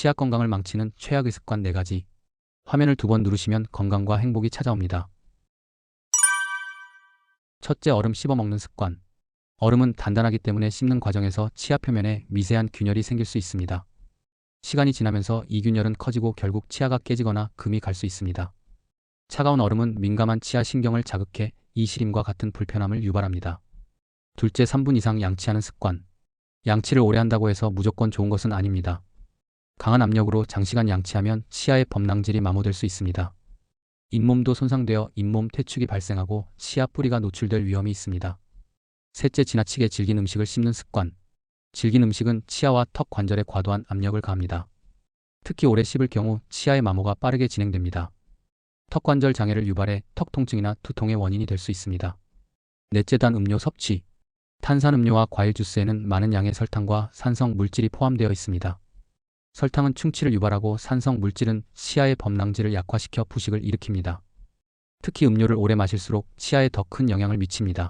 치아 건강을 망치는 최악의 습관 4가지. 화면을 두 번 누르시면 건강과 행복이 찾아옵니다. 첫째 얼음 씹어 먹는 습관. 얼음은 단단하기 때문에 씹는 과정에서 치아 표면에 미세한 균열이 생길 수 있습니다. 시간이 지나면서 이 균열은 커지고 결국 치아가 깨지거나 금이 갈 수 있습니다. 차가운 얼음은 민감한 치아 신경을 자극해 이 시림과 같은 불편함을 유발합니다. 둘째 3분 이상 양치하는 습관. 양치를 오래 한다고 해서 무조건 좋은 것은 아닙니다. 강한 압력으로 장시간 양치하면 치아의 범랑질이 마모될 수 있습니다. 잇몸도 손상되어 잇몸 퇴축이 발생하고 치아 뿌리가 노출될 위험이 있습니다. 셋째 지나치게 질긴 음식을 씹는 습관. 질긴 음식은 치아와 턱 관절에 과도한 압력을 가합니다. 특히 오래 씹을 경우 치아의 마모가 빠르게 진행됩니다. 턱 관절 장애를 유발해 턱 통증이나 두통의 원인이 될 수 있습니다. 넷째 단 음료 섭취. 탄산음료와 과일 주스에는 많은 양의 설탕과 산성 물질이 포함되어 있습니다. 설탕은 충치를 유발하고 산성 물질은 치아의 범랑질을 약화시켜 부식을 일으킵니다. 특히 음료를 오래 마실수록 치아에 더 큰 영향을 미칩니다.